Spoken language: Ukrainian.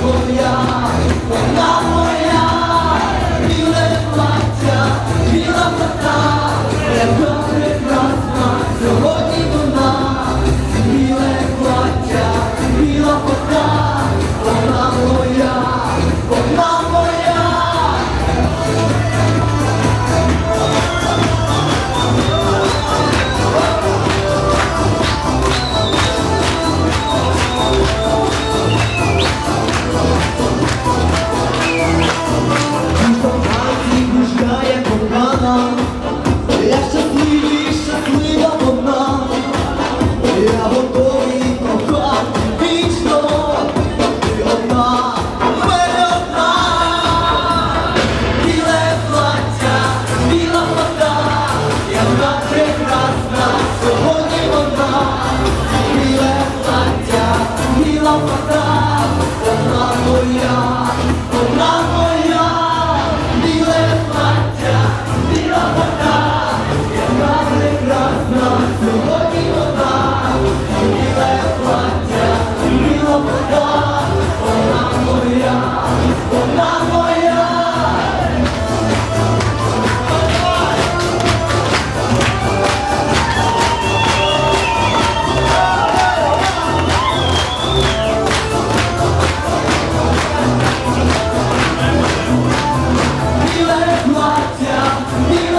Моя, вона гущає я щасливий, щаслива вона, я готовий кохати вічно, ти одна, в мене одна, біле плаття, біла вода, яка прекрасна, сьогодні вона, біле плаття, біла вода, вона моя, вона моя, плаття,